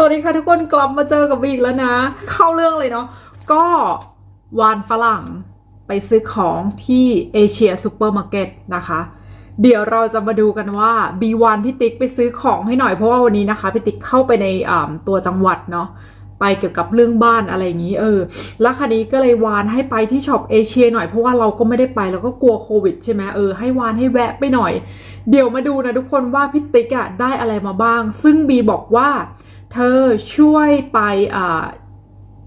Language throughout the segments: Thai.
สวัสดีค่ะทุกคนกลับมาเจอกับวีกแล้วนะ เข้าเรื่องเลยเนาะก็วานฝรั่งไปซื้อของที่เอเชียซูเปอร์มาร์เก็ตนะคะ เดี๋ยวเราจะมาดูกันว่าบีวานพี่ติ๊กไปซื้อของให้หน่อยเพราะว่าวันนี้นะคะพี่ติ๊กเข้าไปในตัวจังหวัดเนาะไปเกี่ยวกับเรื่องบ้านอะไรอย่างนี้เออแล้วคันนี้ก็เลยวานให้ไปที่ช็อปเอเชียหน่อยเพราะว่าเราก็ไม่ได้ไปเราก็กลัวโควิดใช่ไหมเออให้วานให้แวะไปหน่อย เดี๋ยวมาดูนะทุกคนว่าพี่ติ๊กอะได้อะไรมาบ้าง ซึ่งบีบอกว่า เธอช่วยไป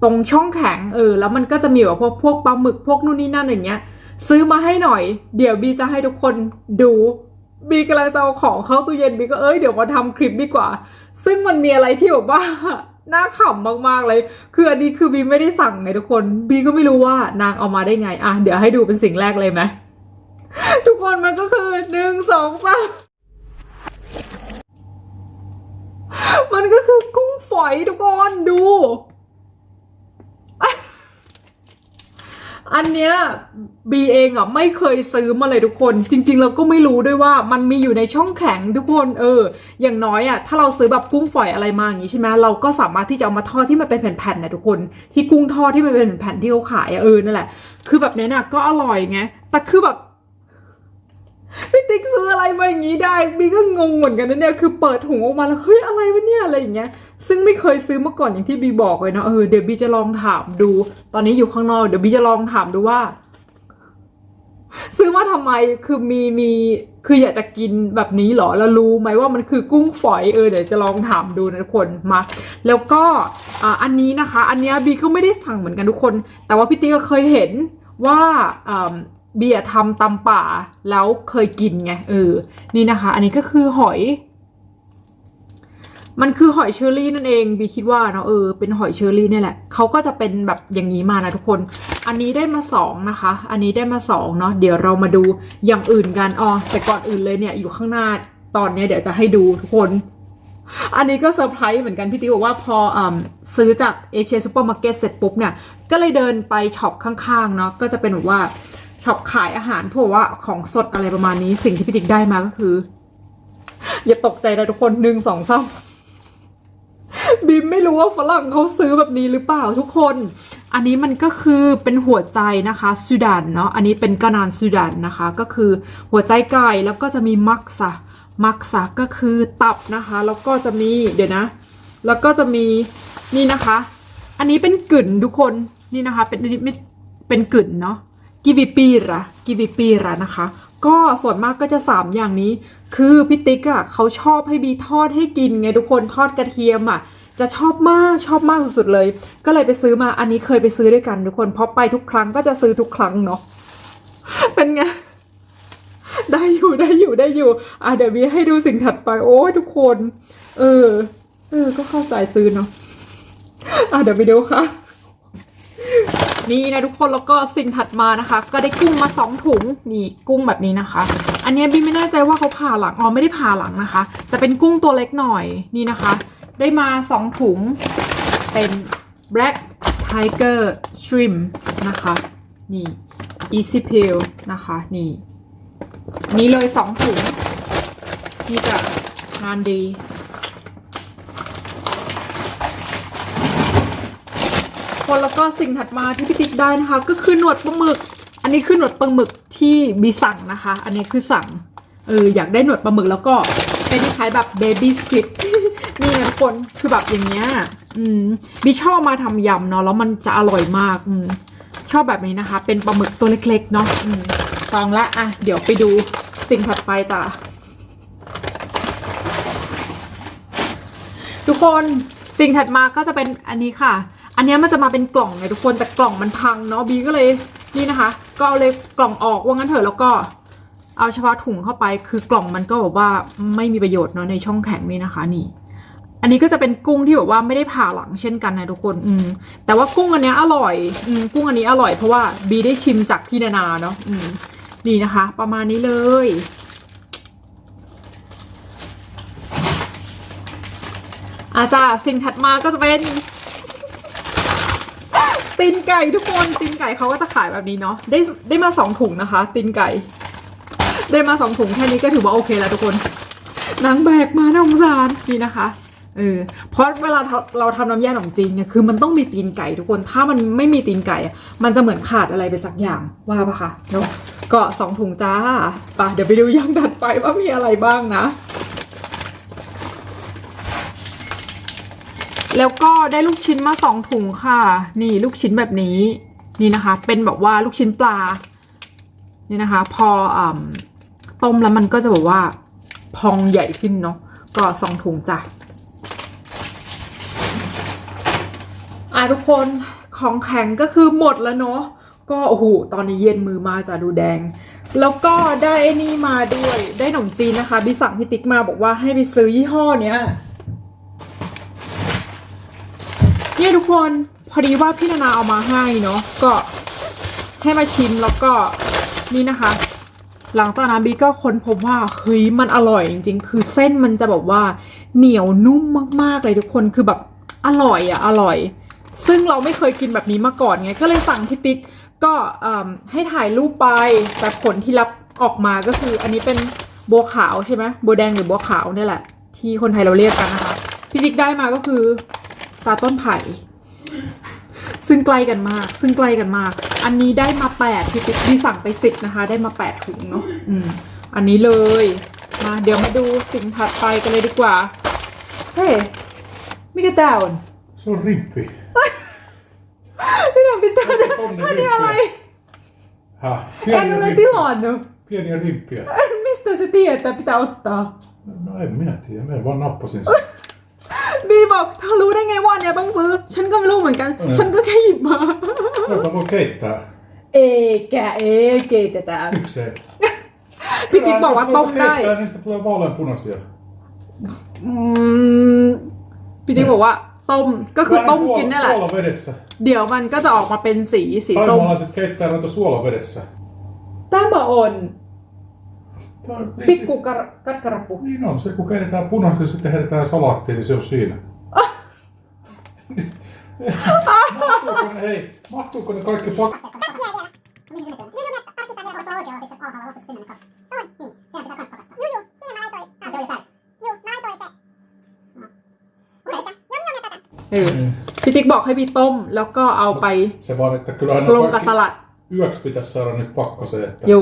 ตรงช่องแข็งเออแล้วมันก็จะมีแบบพวกพวกปลาหมึกพวกนู่นนี่นั่นอย่างเงี้ย ซื้อมาให้หน่อย เดี๋ยวบีจะให้ทุกคนดูบีกำลังจะเอาของเข้าตู้เย็นบีก็เอ้ยเดี๋ยวมาทำคลิปดีกว่า ซึ่งมันมีอะไรที่แบบว่าน่าขำมากๆเลย คืออันนี้คือบีไม่ได้สั่งไงทุกคน บีก็ไม่รู้ว่านางเอามาได้ไง อะ เดี๋ยวให้ดูเป็นสิ่งแรกเลยไหม ทุกคนมันก็คือ 1 กุ้งฝอยทุกคนดู อันเนี้ยบีเองอะไม่เคยซื้อมาเลยทุกคน จริง ๆ เราก็ไม่รู้ด้วยว่ามันมีอยู่ในช่องแข็งทุกคน เออ อย่างน้อยอะถ้าเราซื้อแบบกุ้งฝอยอะไรมาอย่างนี้ใช่ไหมเราก็สามารถที่จะเอามาทอดที่มันเป็นแผ่นๆนะทุกคน ที่กุ้งทอดที่มันเป็นแผ่นๆที่เขาขายอะเออนั่นแหละ คือแบบเนี้ยน่ะก็อร่อยไงแต่คือแบบ พี่ติ๊กซื้ออะไรมาอย่างนี้ได้บีก็งงเหมือนกันนะเนี่ยคือเปิดถุงออกมาแล้วเฮ้ยอะไรวะเนี่ยอะไรอย่างเงี้ย ซึ่งไม่เคยซื้อมาก่อนอย่างที่บีบอกเลยนะเออเดี๋ยวบีจะลองถามดู ตอนนี้อยู่ข้างนอกเดี๋ยวบีจะลองถามดูว่า ซื้อมาทำไมคือมีมีคืออยากจะกินแบบนี้เหรอแล้วรู้ไหมว่ามันคือกุ้งฝอยเออเดี๋ยวจะลองถามดูนะทุกคนมาแล้วก็อ่าอันนี้นะคะ อันเนี้ยบีก็ไม่ได้สั่งเหมือนกันทุกคน แต่ว่าพี่ติ๊กก็เคยเห็นว่าอ่า เบียร์ทำตำป่าแล้วเคยกินไงเออนี่นะคะ อันนี้ก็คือหอย มันคือหอยเชอรี่นั่นเองบีคิดว่าเนาะเออเป็นหอยเชอรี่เนี่ยแหละเขาก็จะเป็นแบบอย่างนี้มานะทุกคน อันนี้ได้มาสองนะคะ อันนี้ได้มาสองเนาะเดี๋ยวเรามาดูอย่างอื่นกันอ๋อแต่ก่อนอื่นเลยเนี่ยอยู่ข้างหน้าตอนเนี้ยเดี๋ยวจะให้ดูทุกคน อันนี้ก็เซอร์ไพรส์เหมือนกันพี่ติ๊กบอกว่าพออซื้อจากเอเชียซูเปอร์มาร์เก็ตเสร็จปุ๊บเนี่ยก็เลยเดินไปช็อปข้างๆเนาะก็จะเป็นแบบว่า ช็อปขายอาหารพวกว่าของสดอะไรประมาณนี้ สิ่งที่พี่ติ๊กได้มาก็คือ อย่าตกใจนะทุกคนหนึ่งสองสามบิมไม่รู้ว่าฝรั่งเขาซื้อแบบนี้หรือเปล่าทุกคน อันนี้มันก็คือเป็นหัวใจนะคะสุดานเนาะ อันนี้เป็นกระนานสุดานนะคะ ก็คือหัวใจไก่แล้วก็จะมีมักซะมักซะก็คือตับนะคะ แล้วก็จะมีเดี๋ยวนะ แล้วก็จะมีนี่นะคะ อันนี้เป็นกึ่นทุกคนนี่นะคะ เป็นนิดไม่เป็นกึ่นเนาะ กิวิปีระกิวิปีระนะคะ ก็ส่วนมากก็จะสามอย่างนี้ คือพี่ติ๊กอะ่ะเขาชอบให้บีทอดให้กินไงทุกคนทอดกระเทียมอะ่ะจะชอบมากชอบมากสุดๆเลย ก็เลยไปซื้อมาอันนี้เคยไปซื้อด้วยกันทุกคนเพราะไปทุกครั้งก็จะซื้อทุกครั้งเนาะเป็นไงได้อยู่ได้อยู่ได้อยู่อะเดี๋ยวบีให้ดูสิ่งถัดไปโอ้ยทุกคน เออ เออ ก็เข้าใจซื้อเนาะอะเดี๋ยวไปดูค่ะ นี่นะทุกคนแล้วก็สิ่งถัดมานะคะ ก็ได้กุ้งมาสองถุงนี่กุ้งแบบนี้นะคะ อันเนี้ยบีไม่แน่ใจว่าเขาผ่าหลังอ๋อไม่ได้ผ่าหลังนะคะ จะเป็นกุ้งตัวเล็กหน่อยนี่นะคะ ได้มาสองถุงเป็น black tiger shrimp นะคะนี่ easy peel นะคะนี่นี่เลยสองถุงนี่จะงานดี คนแล้วก็สิ่งถัดมาที่พี่ติ๊กได้นะคะ ก็คือหนวดปลาหมึก อันนี้คือหนวดปลาหมึกที่บีสั่งนะคะ อันนี้คือสั่งเอออยากได้หนวดปลาหมึกแล้วก็เป็นคล้ายแบบเบบี้ส t นี่นะทุกคนคือแบบอย่างเงี้ยอืมบีชอบมาทำยำเนาะแล้วมันจะอร่อยมากอืมชอบแบบนี้นะคะ เป็นปลาหมึกตัวเล็กๆเนาะอืมซองละอะเดี๋ยวไปดูสิ่งถัดไปจ้ะทุกคนสิ่งถัดมาก็จะเป็นอันนี้ค่ะ อันนี้มันจะมาเป็นกล่องไงทุกคนแต่กล่องมันพังเนาะบีก็เลยนี่นะคะ ก็เอาเลยกล่องออกว่างั้นเถอะแล้วก็เอาเฉพาะถุงเข้าไปคือกล่องมันก็แบบว่าไม่มีประโยชน์เนาะในช่องแข็งนี่นะคะนี่ อันนี้ก็จะเป็นกุ้งที่แบบว่าไม่ได้ผ่าหลังเช่นกันนะทุกคนอืมแต่ว่ากุ้งอันนี้อร่อยอืมกุ้งอันนี้อร่อยเพราะว่าบีได้ชิมจากพี่นานาเนาะอืมนี่นะคะ ประมาณนี้เลย อาจารย์สิ่งถัดมาก็จะเป็น ตีนไก่ทุกคนตีนไก่เขาก็จะขายแบบนี้เนาะได้ได้มาสองถุงนะคะตีนไก่ ได้มาสองถุงแค่นี้ก็ถือว่าโอเคแล้วทุกคนนางแบกมาน่าสงสารนี่นะคะเออเพราะเวลาเราเราทำน้ำยาขนมจีนเนี่ยคือมันต้องมีตีนไก่ทุกคนถ้ามันไม่มีตีนไก่ มันจะเหมือนขาดอะไรไปสักอย่างว่าปะคะเนาะก็สองถุงจ้าไปะเดี๋ยวไปดูย่างถัดไปว่ามีอะไรบ้างนะ แล้วก็ได้ลูกชิ้นมาสองถุงค่ะ นี่ลูกชิ้นแบบนี้ นี่นะคะ เป็นแบบว่าลูกชิ้นปลา นี่นะคะ พออต้มแล้วมันก็จะแบบว่าพองใหญ่ขึ้นเนาะ ก็สองถุงจ้ะอะทุกคนของแข็งก็คือหมดแล้วเนาะ ก็โอ้โหตอนนี้เย็นมือมาจะดูแดง แล้วก็ได้ไอ้นี่มาด้วย ได้ขนมจีนนะคะ บิสั่งพี่ติ๊กมาบอกว่าให้ไปซื้อยี่ห้อเนี้ย เนี่ยทุกคนพอดีว่าพี่นานาเอามาให้เนาะก็ให้มาชิมแล้วก็นี่นะคะ หลังจากนั้นบีก็ค้นพบว่าเฮ้ยมันอร่อยจริง ๆ คือเส้นมันจะแบบว่าเหนียวนุ่มมากๆเลยทุกคนคือแบบอร่อยอะอร่อย ซึ่งเราไม่เคยกินแบบนี้มาก่อนไงก็เลยสั่งพี่ติ๊กก็ให้ถ่ายรูปไปแต่ผลที่รับออกมาก็คืออันนี้เป็นบัวขาวใช่ไหมบัวแดงหรือบัวขาวเนี่ยแหละ ที่คนไทยเราเรียกกันนะคะพี่ติ๊กได้มาก็คือ ตาต้นไผ่ซึ่งใกล้กันมาก ซึ่งใกล้กันมาก อันนี้ได้มาแปดพี่ติ๊กที่สั่งไปสิบนะคะ ได้มาแปดถุงเนาะอืมอันนี้เลยมาเดี๋ยวมาดูสิ่งถัดไปกันเลยดีกว่า เฮ้ยมิกาดาวน์ Se on rimppi. พี่ทำเป็นตัวนะ Onni อันนี้อะไร Häh? แอนอะไร Pieniä ที่ rimppiä. หอนเนาะ Pieniä rimppiä. mistä se tietää pitää ottaa No en minä tiedä, mä vaan nappasin sen. บีบอกเธอรู้ได้ไงว่าอันเนี่ยต้องซื้อ ฉันก็ไม่รู้เหมือนกัน เออ ฉันก็แค่หยิบมา Joita voi keittää. เอแกเอเกตแต่ Miksei? พี่ติ๊กบอกว่าต้มได้ Keittää, niistä tulee vaaleanpunaisia. อืมพี่ติ๊กบอกว่าต้มก็คือ Vähän ต้ม suola- กินนั่นแหละ Suolavedessä. เดี๋ยวมันก็จะออกมาเป็นสีสีส้ม Taimalaiset keittää noita suolavedessä. ตั้งมาอ่อน Tää on- niin ปิก se- กุกระกัดกระปุก Niin on, se kun keitetään punaisesti ja sitten heitetään salaattiin, niin se on siinä. mahtuuko ne, hei, mahtuuko ne kaikki pak... Niin, เออพี่ติ๊กบอกให้พี่ต้ม แล้วก็เอาไป Se vaan, että kyllähän ลง ne กับส kaikki ลัด yöksi pitäisi saada nyt pakkaseen. Että โย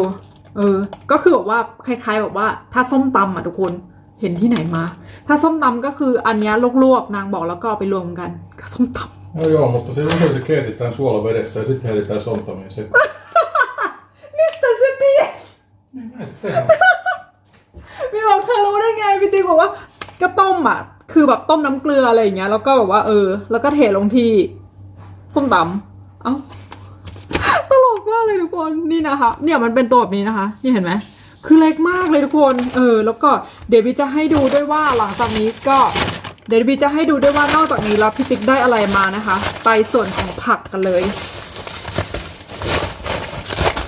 เออ ก็คือแบบว่าคล้ายๆแบบว่า ถ้าส้มตำอะทุกคนเห็นที่ไหนมา ถ้าส้มตำก็คืออันนี้ลวกๆนางบอกแล้วก็เอาไปรวมกันกับส้มต No joo, mutta se usein se keitetään suolavedessä ja sitten heitetään sontamiin se. ำมิสเตอร์ซิตี้ Niin näin se tehdään. พี่บอกเธอรู้ได้ไงพี่ติ๊กบอกว่าก็ต้มอะ คือแบบต้มน้ำเกลืออะไรอย่างเงี้ย แล้วก็แบบว่าเออ แล้วก็เทลงที่ส้มตำเอ้า มากเลยทุกคนนี่นะคะ เนี่ยมันเป็นตัวแบบนี้นะคะ นี่เห็นไหมคือเล็กมากเลยทุกคน เออ แล้วก็เดี๋ยวบิจะให้ดูด้วยว่าหลังจากนี้ก็เดี๋ยวบิจะให้ดูด้วยว่านอกจากนี้แล้วพี่ติ๊กได้อะไรมานะคะ ไปส่วนของผักกันเลย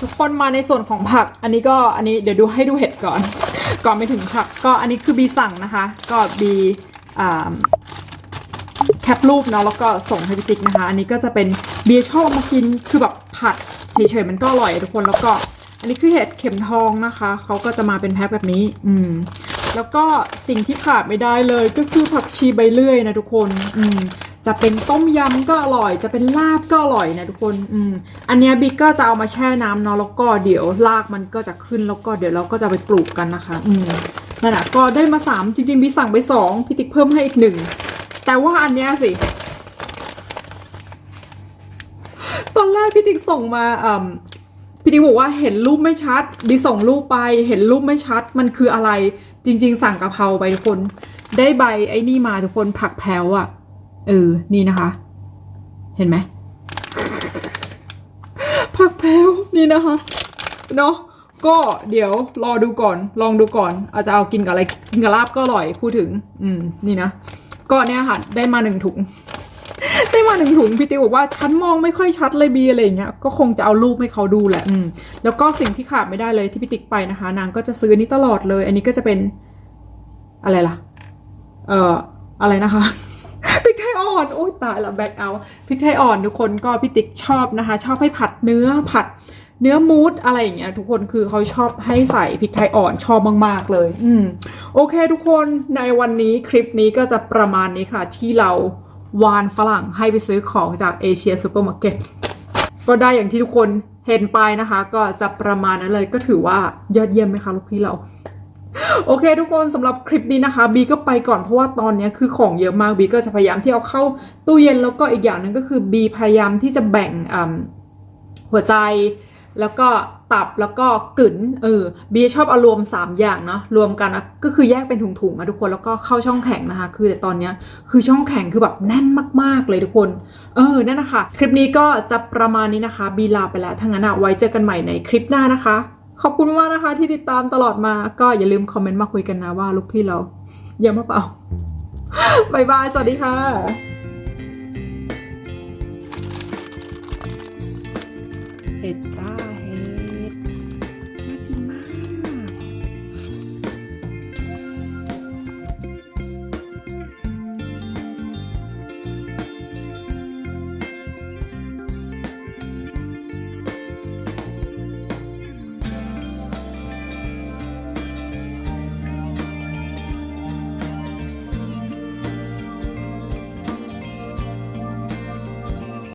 ทุกคนมาในส่วนของผัก อันนี้ก็อันนี้เดี๋ยวดูให้ดูเห็ดก่อน ก่อนไปถึงผัก ก็อันนี้คือบีสั่งนะคะ ก็บีอ่าแคปรูปเนาะแล้วก็ส่งให้พี่ติ๊กนะคะ อันนี้ก็จะเป็นเบียร์ชอบมากินคือแบบผัด เฉยๆมันก็อร่อยทุกคนแล้วก็ อันนี้คือเห็ดเข็มทองนะคะเขาก็จะมาเป็นแพ็คแบบนี้ อืม แล้วก็สิ่งที่ขาดไม่ได้เลยก็คือผักชีใบเลื่อยนะทุกคน อืมจะเป็นต้มยำก็อร่อย จะเป็นลาบก็อร่อยนะทุกคน อืม อันเนี้ยบิ๊กก็จะเอามาแช่น้ำเนาะแล้วก็เดี๋ยวรากมันก็จะขึ้นแล้วก็เดี๋ยวเราก็จะไปปลูกกันนะคะ อืมนั่นแหะก็ได้มาสามจริงๆบิ๊กสั่งไปสองพี่ติ๊กเพิ่มให้อีกหนึ่งแต่ว่าอันเนี้ยสิ ตอนแรกพี่ติ๊กส่งมาอ่าพี่ติ๊กบอกว่าเห็นรูปไม่ชัด ดิส่งรูปไป เห็นรูปไม่ชัด มันคืออะไร จริง ๆ สั่งกะเพราไปทุกคน ได้ใบไอ้นี่มาทุกคนผักแพรวอะเออ นี่นะคะ เห็นไหม ผักแพรวนี่นะคะ เนาะก็เดี๋ยวรอดูก่อน ลองดูก่อน อาจจะเอากินกับอะไรกินกับลาบก็อร่อยพูดถึง อืม นี่นะ ก็เนี่ยค่ะ ได้มาหนึ่งถุง ได้มาหนึ่งถุงพี่ติ๊กบอกว่าฉันมองไม่ค่อยชัดเลยบีอะไรอย่างเงี้ยก็คงจะเอารูปให้เขาดูแหละอืมแล้วก็สิ่งที่ขาดไม่ได้เลยที่พี่ติ๊กไปนะคะ นางก็จะซื้อนี้ตลอดเลย อันนี้ก็จะเป็นอะไรล่ะ เอ่ออะไรนะคะพริกไทยอ่อนโอ้ยตายละแบ็คเอาพริกไทยอ่อนทุกคนก็พี่ติ๊กชอบนะคะ ชอบให้ผัดเนื้อผัดเนื้อมูสอะไรอย่างเงี้ยทุกคนคือเขาชอบให้ใส่พริกไทยอ่อนชอบมากๆเลย อืม โอเค ทุกคนในวันนี้คลิปนี้ก็จะประมาณนี้ค่ะ ที่เรา วานฝรั่งให้ไปซื้อของจากเอเชียซูเปอร์มาร์เก็ตก็ได้อย่างที่ทุกคนเห็นไปนะคะ ก็จะประมาณนั้นเลยก็ถือว่ายอดเยี่ยมไหมคะลูกพี่เรา โอเค ทุกคนสำหรับคลิปนี้นะคะ บีก็ไปก่อนเพราะว่าตอนนี้คือของเยอะมากบีก็จะพยายามที่เอาเข้าตู้เย็นแล้วก็อีกอย่างหนึ่งก็คือบีพยายามที่จะแบ่งหัวใจแล้วก็ ตับแล้วก็กึ๋นเออบีชอบเอารวม 3 อย่างเนาะรวมกันนะก็คือแยกเป็นถุงๆนะทุกคนแล้วก็เข้าช่องแข็งนะคะ คือแต่ตอนเนี้ยคือช่องแข็งคือแบบแน่นมากๆเลยทุกคน เออนั่นนะคะคลิปนี้ก็จะประมาณนี้นะคะ บีลาไปแล้วถ้างั้นอะไว้เจอกันใหม่ในคลิปหน้านะคะ ขอบคุณมากนะคะ ที่ติดตามตลอดมาก็อย่าลืมคอมเมนต์มาคุยกันนะว่าลูกพี่เราเยี่ยมหรือเปล่าบายบายสวัสดีค่ะ